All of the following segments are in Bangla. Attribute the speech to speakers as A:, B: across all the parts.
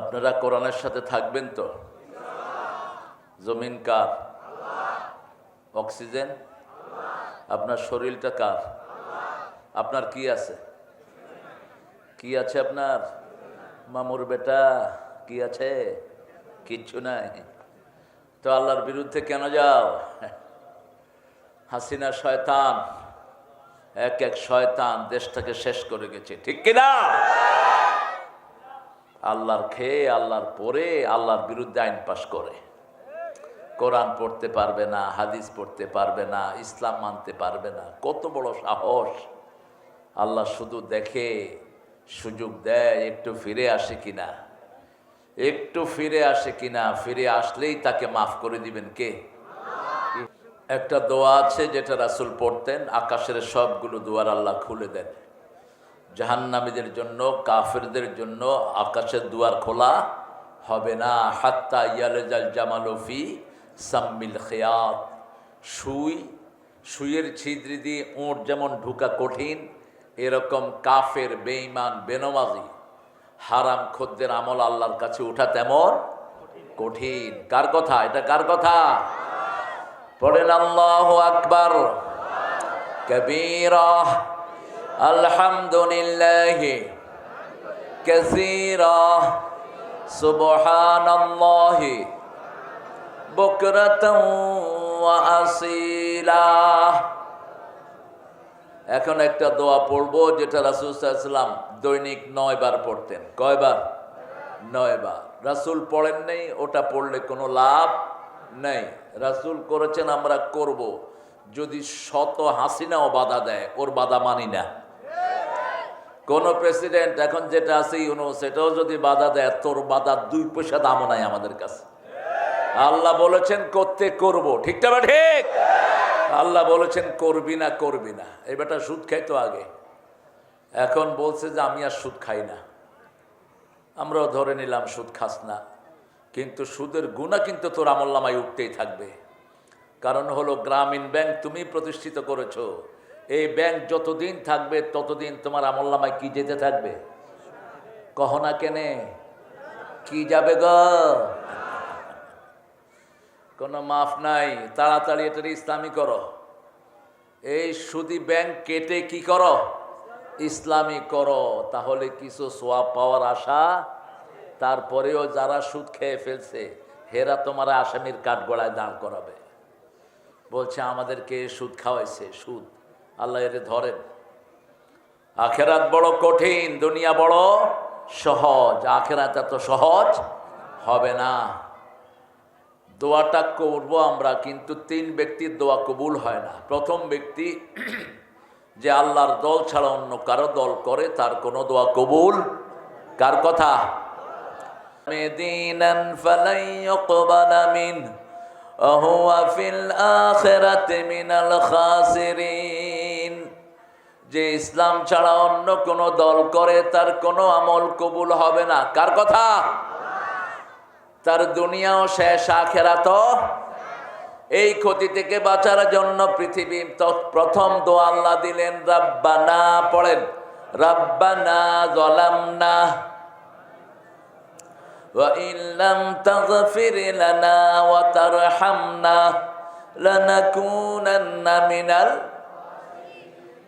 A: আপনারা কোরআনের সাথে থাকবেন তো? জমিন কার? অক্সিজেন? আপনার শরীরটা কার? আপনার কি আছে? কি আছে আপনার? মামুর বেটা, কি আছে? কিচ্ছু নাই। তো আল্লাহর বিরুদ্ধে কেন যাও? হাসিনা শয়তান, এক এক শয়তান দেশটাকে শেষ করে গেছে, ঠিক কিনা? আল্লাহর খেয়ে, আল্লাহর পরে, আল্লাহর বিরুদ্ধে আইন পাশ করে। কোরআন পড়তে পারবে না, হাদিস পড়তে পারবে না, ইসলাম মানতে পারবে না। কত বড় সাহস। আল্লাহ শুধু দেখে, সুযোগ দেয়, একটু ফিরে আসে কিনা। একটু ফিরে আসে কিনা, ফিরে আসলেই তাকে মাফ করে দিবেন কে? একটা দোয়া আছে যেটা রাসুল পড়তেন, আকাশের সবগুলো দুয়ার আল্লাহ খুলে দেন। জাহান্নামীদের জন্য, কাফেরদের জন্য আকাশের দুয়ার খোলা হবে না। হাত্তা ইয়ালেজাল জামালফি সাম্মিল খেয়াত। সুই, সুইয়ের ছিদ্রি দিয়ে ওঁট যেমন ঢুকা কঠিন, এরকম কাফের, বেঈমান, বেনমাজি, হারাম খদ্দের আমল আল্লাহর কাছে ওঠা তেমন কঠিন। কার কথা? এটা কার কথা? পড়েন আল্লাহ আকবার। কবীরা। আলহামদুলিল্লাহ كثيرا سبحان الله بكرة وأصيلا এখন একটা দোয়া পড়বো যেটা রাসুল সাল্লাম দৈনিক নয় বার পড়তেন কয়বার নয় বার রাসুল পড়েন নেই ওটা পড়লে কোনো লাভ নেই রাসুল করেছেন আমরা করব যদি শত হাসিনাও বাধা দেয় ওর বাধা মানি না কোন প্রেসিডেন্ট এখন যেটা আছে ইউনো সেটাও যদি বাধা দেয়, তোর বাধা দুই পয়সা দামও নাই আমাদের কাছে। আল্লাহ বলেছেন, করতে করব। ঠিকটা বা ঠিক? আল্লাহ বলেছেন, করবি না করবি না। এই বেটা সুদ খাইতো আগে। এখন বলছে যে, আমি আর সুদ খাই না। আমরাও ধরে নিলাম, সুদ খাস না। কিন্তু সুদের গুণা কিন্তু তোর আমল্লামায় উঠতেই থাকবে। কারণ হলো, গ্রামীণ ব্যাংক তুমি প্রতিষ্ঠিত করেছ। এই ব্যাংক যতদিন থাকবে, ততদিন তোমার আমল্লামায় কি যেতে থাকবে? কহনা কেনে? কি যাবে গ? কোনো মাফ নাই, তাড়াতাড়ি এটা ইসলামী করো। এই সুদি ব্যাংক কেটে কি করো? ইসলামী করো, তাহলে কিছু সোয়াব পাওয়ার আশা, তারপরেও যারা সুদ খেয়ে ফেলছে, হেরা তোমার আসামির কাঠগড়ায় দাঁড় করাবে। বলছে, আমাদেরকে সুদ খাওয়াইছে, সুদ। আল্লাহ এর ধরেন। আখেরাত বড় কঠিন, দুনিয়া বড় সহজ, আখেরাত এত সহজ হবে না। দোয়াটা করব আমরা, কিন্তু তিন ব্যক্তির দোয়া কবুল হয় না। প্রথম ব্যক্তি যে আল্লাহর দল ছাড়া অন্য কারও দল করে, তার কোনো দোয়া কবুল কার কথা? মেদিনান যে ইসলাম ছাড়া অন্য কোন দল করে তার কোনো আমল কবুল হবে না কার কথা তার দুনিয়াও শেষ আখেরাত এই ক্ষতি থেকে বাঁচার জন্য পৃথিবী ত- প্রথম দোয়া আল্লাহ দিলেন রাব্বানা পড়েন রাব্বানা জলামনা وإن لم تغفر لنا وترحمنا لنكونن من ال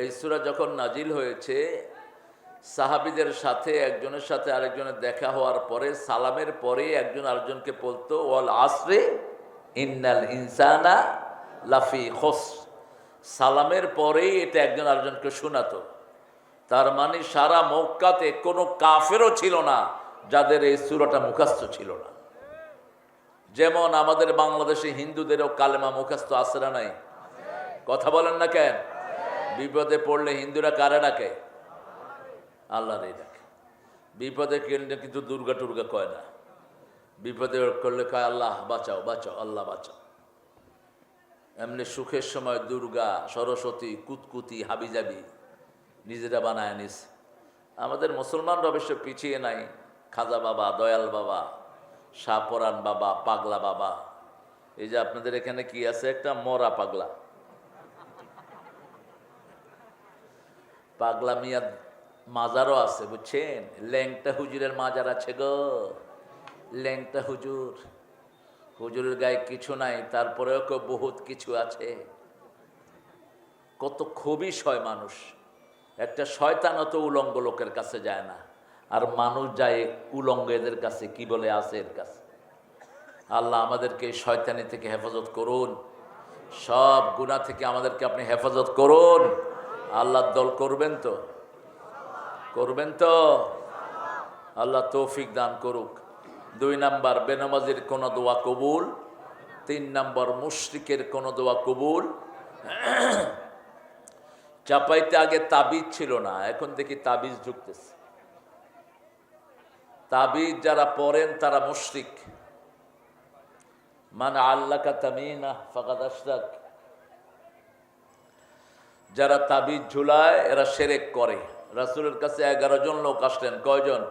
A: এই সূরা যখন নাজিল হয়েছে, সাহাবিদের সাথে, একজনের সাথে আরেকজনের দেখা হওয়ার পরে, সালামের পরে একজন আরেকজনকে বলতো, ওয়াল আসরে ইন্নাল ইনসানা লাফি খোস সালামের পরেই এটা একজন আরেকজনকে শোনাতো। তার মানে সারা মক্কাতে কোনো কাফেরও ছিল না, যাদের এই সুরাটা মুখস্থ ছিল না। যেমন আমাদের বাংলাদেশে হিন্দুদেরও কালেমা মুখস্থ আছে না নাই? কথা বলেন না কেন? বিপদে পড়লে হিন্দুরা কারা ডাকে? আল্লাহরই ডাকে। বিপদে কিনলে কিন্তু দুর্গা টুর্গা কয় না। বিপদে করলে কয়, আল্লাহ, বাঁচাও বাঁচাও, আল্লাহ, বাঁচাও। এমনি সুখের সময় দুর্গা, সরস্বতী, কুতকুতি, হাবিজাবি নিজেরা বানায় নিস আমাদের মুসলমানরা অবশ্য পিছিয়ে নাই। খাজা বাবা, দয়াল বাবা শাহপরান বাবা, পাগলা বাবা। এই যে আপনাদের এখানে কি আছে? একটা মরা পাগলা। পাগলা মিয়া মাজারও আছে, বুঝছেন? ল্যাংটা হুজুরের মাজার আছে গো। ল্যাংটা হুজুর। হুজুরের গায়ে কিছু নাই, তারপরেও কেউ বহুত কিছু আছে। কত খুবই হয় মানুষ। একটা শয়তান অত উলঙ্গ লোকের কাছে যায় না। আর মানুষ যায় উলঙ্গ এদের কাছে, কি বলে আছে এর কাছে? আল্লাহ আমাদেরকে শয়তানি থেকে হেফাজত করুন। সব গুণা থেকে আমাদেরকে আপনি হেফাজত করুন। আল্লাহর দল করবেন তো? করবেন তো? আল্লাহ তৌফিক দান করুক। দুই নাম্বার, বেনামাজির কোনো দোয়া কবুল। তিন নাম্বার, মুশরিকের কোনো দোয়া কবুল। চাপাইতে আগে তাবিজ ছিল না, এখন দেখি তাবিজ ঢুকতেছে। তাবিজ যারা পড়েন তারা মুশরিক। মানে আল্লাহ তামিনা, ফাকাদ আশরাক। যারা তাবিজ ঝুলায়, এরা সেরেক করে। রাসূলের কাছে এগারো জন লোক আসলেন। কয়জন?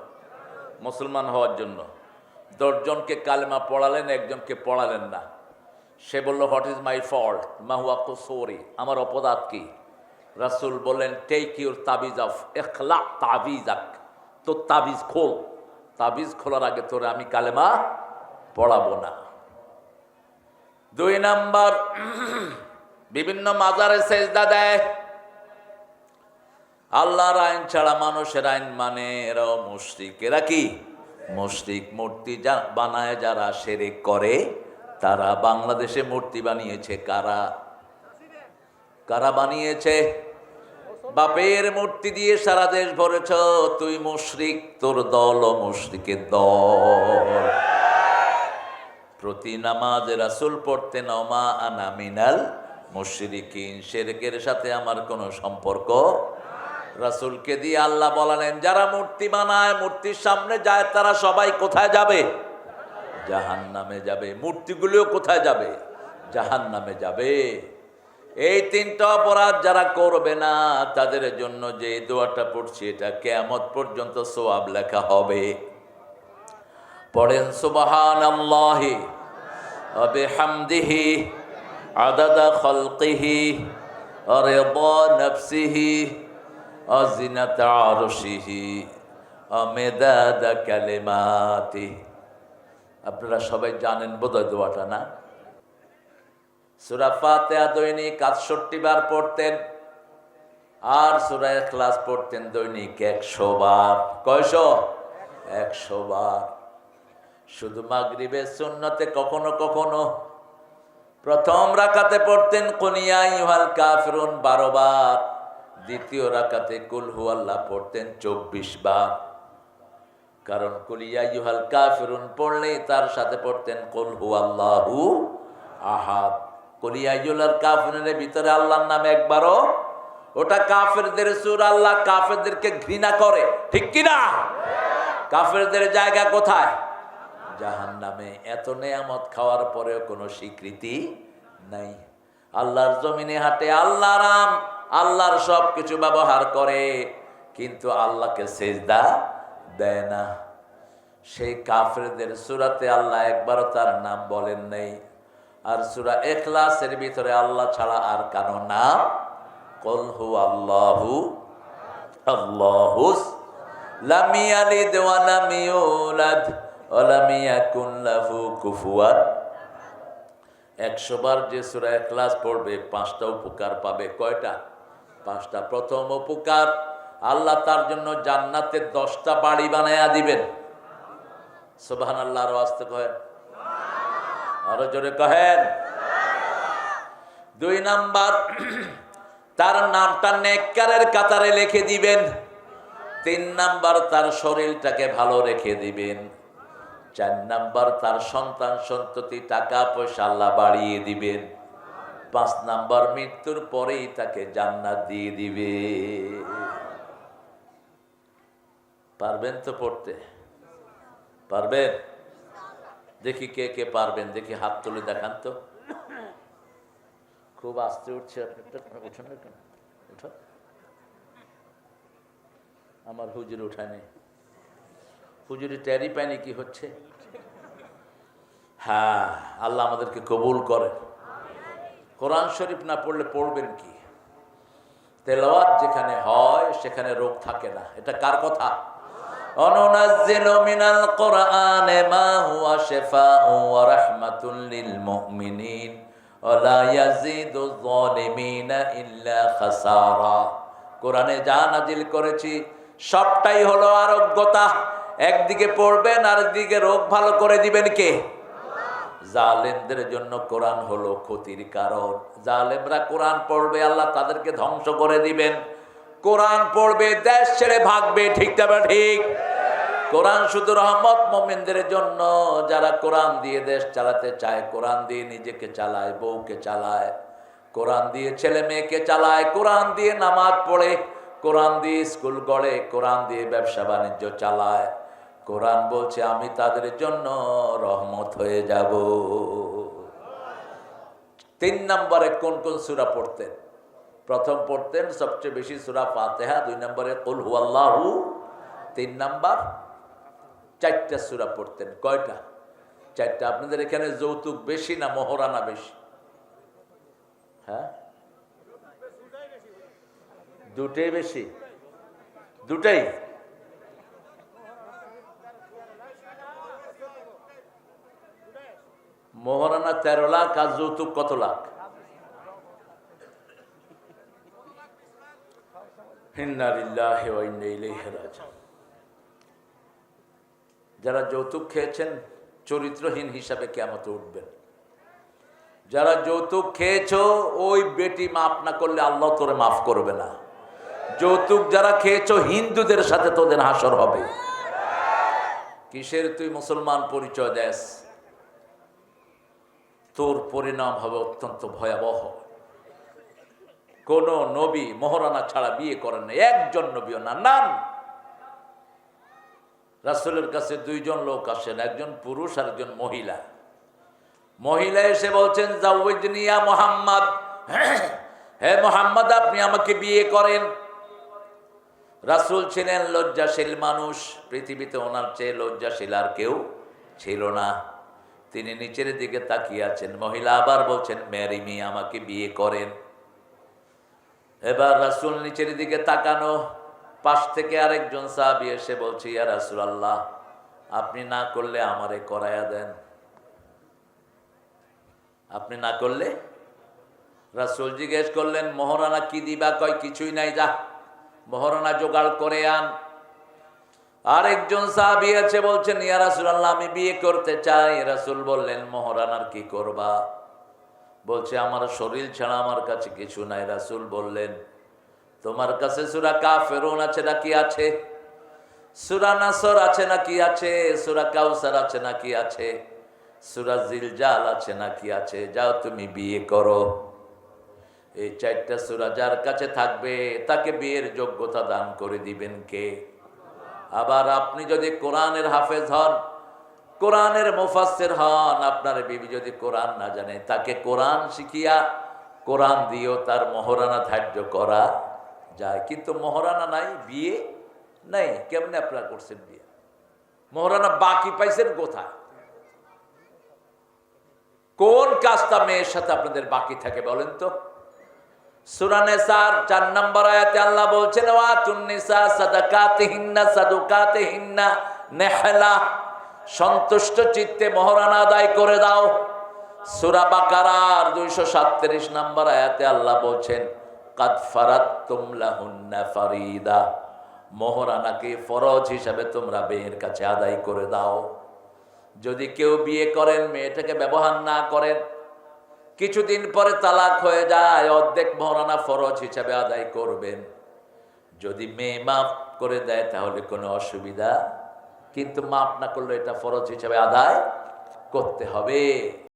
A: মুসলমান হওয়ার জন্য। দশজনকে কালেমা পড়ালেন, একজনকে পড়ালেন না। সে বলল হোয়াট ইজ মাই ফল্ট মাহুয়া কুসোরি, আমার অপরাধ কি? রাসূল বললেন টেক ইউর তাবিজ অফ এখলা তাবিজ আক তো তাবিজ খোল। তাবিজ খোলার আগে তোরে আমি কালেমা পড়াবো না। দুই নাম্বার বিভিন্ন মাজারে সেজদা দেয়। আল্লাহর আইন ছাড়া মানুষের আইন মানে এরাও মুশরিক। এরা কি? মুশরিক মূর্তি যা বানায় যারা সেরেক করে, তারা বাংলাদেশে মূর্তি বানিয়েছে। কারা? কারা বানিয়েছে? বাপের মূর্তি দিয়ে সারা দেশ ভরেছ, তুই মুশরিক, তোর দল ও মুশরিকের দল। প্রতি নামাজে রাসুল পড়তে নমা আনা মিনাল মুশরিকিন, শেরকের সাথে আমার কোনো সম্পর্ক রাসুলকে দিয়ে আল্লাহ বলালেন, যারা মূর্তি বানায়, মূর্তির সামনে যায়, তারা সবাই কোথায় যাবে? জাহান নামে যাবে। মূর্তিগুলিও কোথায় যাবে? জাহান নামে যাবে। এই তিনটা অপরাধ যারা করবে না, তাদের জন্য যে দোয়াটা পড়ছি, এটা কেয়ামত পর্যন্ত সোয়াব লেখা হবে। পড়েন সুবাহান আল্লাহি হবে হামদিহি عدد خلقه ورضا نفسه وزنة عرشه ومداد كلماته আপনারা সবাই জানেন বোধহয় দোয়াটা না সুরা ফাতেহা দৈনিক আটষট্টি বার পড়তেন আর সুরা ক্লাস পড়তেন দৈনিক একশো বার কয়শো একশো বার শুধু মাগরিবের সুন্নতে কখনো কখনো প্রথম রাকাতে পড়তেন কুনিয়া ইহাল কাফিরুন বারো বার। দ্বিতীয় রাকাতে, কুল হুয়াল্লাহ পড়তেন চব্বিশ বার। কারণ কুলিয়া ইহাল কাফিরুন পড়লেই তার সাথে পড়তেন, কুল হুয়াল্লাহু আহাদ। কুলিয়া ইহুল কাফিরের ভিতরে আল্লাহর নামে একবারও। ওটা কাফেরদের সুর, আল্লাহ কাফেরদেরকে ঘৃণা করে। ঠিক কিনা? কাফেরদের জায়গা কোথায়? জাহান নামে এত নেয়ামত খাওয়ার পরেও কোনো স্বীকৃতি নাই। আল্লাহর জমিনে হাটে আল্লাহ রাম আল্লাহর সব কিছু ব্যবহার করে, কিন্তু আল্লাহকে সেজদা দেয় না। সেই কাফেরদের সুরাতে আল্লাহ একবারও তার নাম বলেন নেই। আর সুরা এখলাসের ভিতরে আল্লাহ ছাড়া আর কারও নাম? কলহু আল্লাহু আল্লাহুস লামিয়ালিদ ওয়া কুফুয়ান। একশো বার যে সুরা ক্লাস পড়বে, পাঁচটা উপকার পাবে। কয়টা? পাঁচটা। প্রথম উপকার, আল্লাহ তার জন্য জান্নাতে দশটা বাড়ি বানায়া দিবেন। সোবাহান আল্লাহ আরও আসতে কহেন। আরও জোরে কহেন। দুই নাম্বার, তার নামটা নেককারের কাতারে লিখে দিবেন। তিন নাম্বার, তার শরীরটাকে ভালো রেখে দিবেন। চার নাম্বার তার সন্তান সন্ততি টাকা পয়সা আল্লাহ বাড়িয়ে দিবেন। পাঁচ নাম্বার মৃত্যুর পরেই তাকে জান্নাত দিয়ে দিবে। পারবেন তো পড়তে? পারবেন? দেখি কে কে পারবেন, দেখি হাত তুলে দেখান তো। খুব আস্তে উঠছে আমার হুজুর উঠানে হুজুরি ট্যারি পায়নি কি হচ্ছে? হ্যাঁ আল্লাহ আমাদেরকে কবুল করে। কোরআন শরীফ না পড়লে পড়বেন কি? তেলাওয়াত যেখানে হয়, সেখানে রোগ থাকে না। এটা কার কথা? মা হুয়া ইল্লা খাসারা। কোরআনে যা নাজিল করেছি, সবটাই হলো আরোগ্যতা। একদিকে পড়বেন আর একদিকে রোগ ভালো করে দিবেন কে? জালেমদের জন্য কোরআন হলো ক্ষতির কারণ। জালেমরা কোরআন পড়বে, আল্লাহ তাদেরকে ধ্বংস করে দিবেন। কোরআন পড়বে, দেশ ছেড়ে ভাগবে, ঠিক তবে ঠিক? কোরআন শুধু রহমত মোমেনদের জন্য। যারা কোরআন দিয়ে দেশ চালাতে চায়, কোরআন দিয়ে নিজেকে চালায়, বউকে চালায়। কোরআন দিয়ে ছেলে মেয়েকে চালায়, কোরআন দিয়ে নামাজ পড়ে, কোরআন দিয়ে স্কুল গড়ে, কোরআন দিয়ে ব্যবসা বাণিজ্য চালায়। কোরআন বলছে, আমি তাদের জন্য রহমত হয়ে যাব। তিন নম্বরে কোন কোন সুরা পড়তেন? প্রথম পড়তেন সবচেয়ে বেশি সুরা ফাতেহা, দুই নম্বরে কুল হুয়াল্লাহু, তিন নাম্বার চারটা সুরা পড়তেন। কয়টা? চারটা। আপনাদের এখানে যৌতুক বেশি না মোহরানা বেশি? হ্যাঁ? দুটাই বেশি? দুটাই? মোহরানা তেরো লাখ আর যৌতুক কত লাখ। যারা যৌতুক খেয়েছেন, চরিত্রহীন হিসাবে কেমতে উঠবেন। যারা যৌতুক খেয়েছো, ওই বেটি মাফ না করলে আল্লাহ তোরে মাফ করবে না। যৌতুক যারা খেয়েছ, হিন্দুদের সাথে তোদের হাসর হবে। কিসের তুই মুসলমান পরিচয় দেস? তোর পরিণাম হবে অত্যন্ত ভয়াবহ। কোন নবী মহারানা ছাড়া বিয়ে করেন না একজন নবীও না, নান। রাসুলের কাছে দুইজন লোক আসেন, একজন পুরুষ আর একজন মহিলা। মহিলা এসে বলছেন জাউজনিয়া মোহাম্মদ। হে মোহাম্মদ, আপনি আমাকে বিয়ে করেন। রাসুল ছিলেন লজ্জাশীল মানুষ, পৃথিবীতে ওনার চেয়ে লজ্জাশীল আর কেউ ছিল না। তিনি নিচের দিকে তাকিয়ে আছেন। মহিলা আবার বলছেন ম্যারি মি, আমাকে বিয়ে করেন। এবার রাসুল নিচের দিকে তাকানো, পাশ থেকে আরেকজন সাহাবি এসে বলছে, ইয়া রাসুল আল্লাহ আপনি না করলে আমারে করায়া দেন। আপনি না করলে? রাসুল জিজ্ঞেস করলেন, মহারানা কি দিবা? কয়, কিছুই নাই, যা। মহারানা জোগাড় করে আন। আরেকজন সাহাবি আছে, বলছেন, ইয়া রাসুল আল্লাহ আমি বিয়ে করতে চাই। রাসুল বললেন মহারানার কি করবা? বলছে, আমার শরীর ছাড়া আমার কাছে কিছু নাই। রাসুল বললেন, তোমার কাছে সুরা কা ফেরুন আছে নাকি আছে? সুরা নাসর আছে নাকি আছে? সুরা কাউসার আছে নাকি আছে? সুরা জিলজাল আছে নাকি আছে? যাও তুমি বিয়ে করো। এই চারটা সুরা যার কাছে থাকবে, তাকে বিয়ের যোগ্যতা দান করে দিবেন কে? আবার আপনি যদি কোরআনের হাফেজ হন, কোরআনের মুফাসসির হন, আপনার বিবি যদি কোরআন না জানে, তাকে কোরআন শিখিয়া, কোরআন দিয়েও তার মহারানা ধার্য করা যায়। কিন্তু মহারানা নাই, বিয়ে নাই। কেমনে আপনারা করছেন বিয়ে? মহারানা বাকি পাইছেন কোথায়? কোন কাজটা মেয়ের সাথে আপনাদের বাকি থাকে বলেন তো? চার নম্বর আয়াতে আল্লাহ বলছেন সন্তুষ্ট চিত্তে মহারানা আদায় করে দাও। সুরা দুইশো সাতত্রিশ আয়াতে বলছেন ফারাত তুমলাহুন্না ফারিদা, মহারানাকে ফরজ হিসাবে তোমরা মেয়ের কাছে আদায় করে দাও। যদি কেউ বিয়ে করেন, মেয়েটাকে ব্যবহার না করেন কিছুদিন পরে তালাক হয়ে যায়, অর্ধেক মহারানা ফরজ হিসাবে আদায় করবেন। যদি মেয়ে মাফ করে দেয় তাহলে কোনো অসুবিধা, কিন্তু মাফ না করলে এটা ফরজ হিসাবে আদায় করতে হবে।